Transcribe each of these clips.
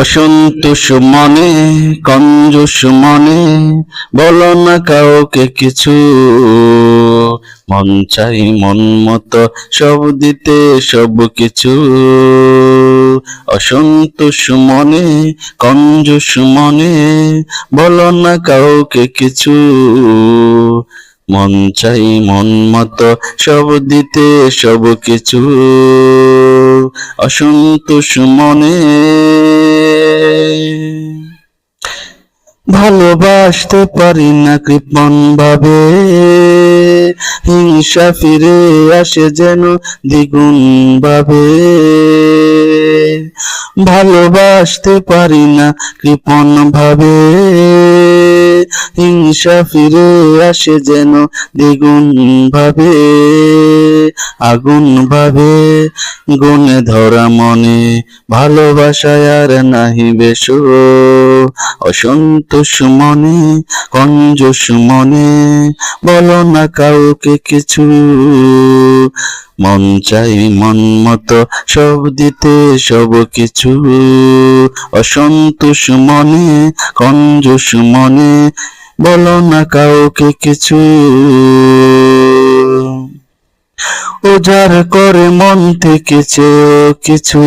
অসন্তোষ মনে কঞ্জুস মনে বলো না কাউকে কিছু। মন চাই, মন মতো সব দিতে সব কিছু। অসন্তোষ মনে কঞ্জুস মনে বলো না কাউকে কিছু। মন চাই, মন মতো সব দিতে সব কিছু। অসন্তোষ মনে ভালোবাসতে পারি না কৃপণ ভাবে। হিংসা ফিরে আসে যেন দ্বিগুণ ভাবে। ভালোবাসতে পারি না কৃপণ ভাবে। হিংসা ফিরে আসে যেন দ্বিগুণ ভাবে, আগুন ভাবে। গুণে ধরা মনে ভালোবাসায় আর নাহি বেশ। অসন্তোষ মনে কঞ্জস মনে, বলো না কাউকে কিছু। মন চাই মন মতো সব দিতে সব কিছু। অসন্তোষ মনে কঞ্জস মনে, বলো না কাউকে কিছু। উজাড় করে মন থেকে চেয়েও কিছু।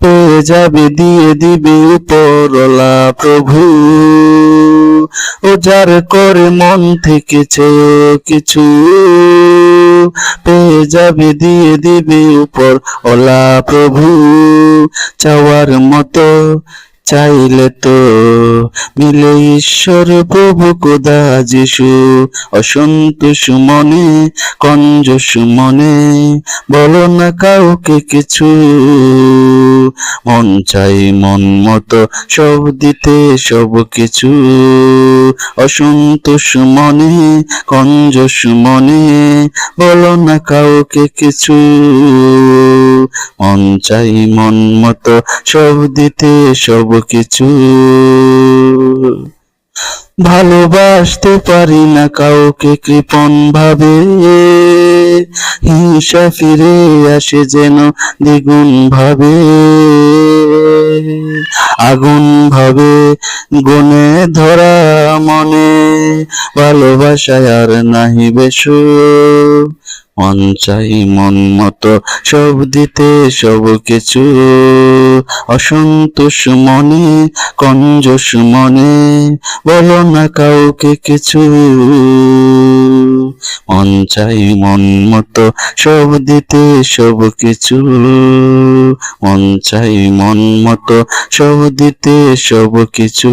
পেয়ে যাবে, দিয়ে দিবে উপরলা প্রভু। উজাড় করে মন থেকে চেয়েও কিছু। যাবে দিয়ে দিবে উপর। ওলা প্রভু চাওয়ার মতো চাইলে তো মিলে ঈশ্বর প্রভু কোদা যিশু। অসন্তোষ মনে, কঞ্জস মনে, বলো না কাউকে কিছু। মন চাই মন মতো সব দিতে সব কিছু। অসন্তোষ মনে, কঞ্জস মনে, বলো না কাউকে কিছু। মন চাই মন মতো সব দিতে সব কিছু। ভালোবাসতে পারি না কাউকে কৃপণ ভাবে। হিংসা ফিরে আসে যেন দ্বিগুণ ভাবে। আগুন ভাবে গুনে ধরা মনে, ভালোবাসায় আর নাহি বেশু মন চাই, মন মতো সব দিতে সব কিছু। অসন্তোষ মনে কঞ্জস মনে, বলো না কাউকে কিছু। মন চাই, মন মতো সব দিতে সব কিছু। মন চাই, মন মতো সব দিতে সব কিছু।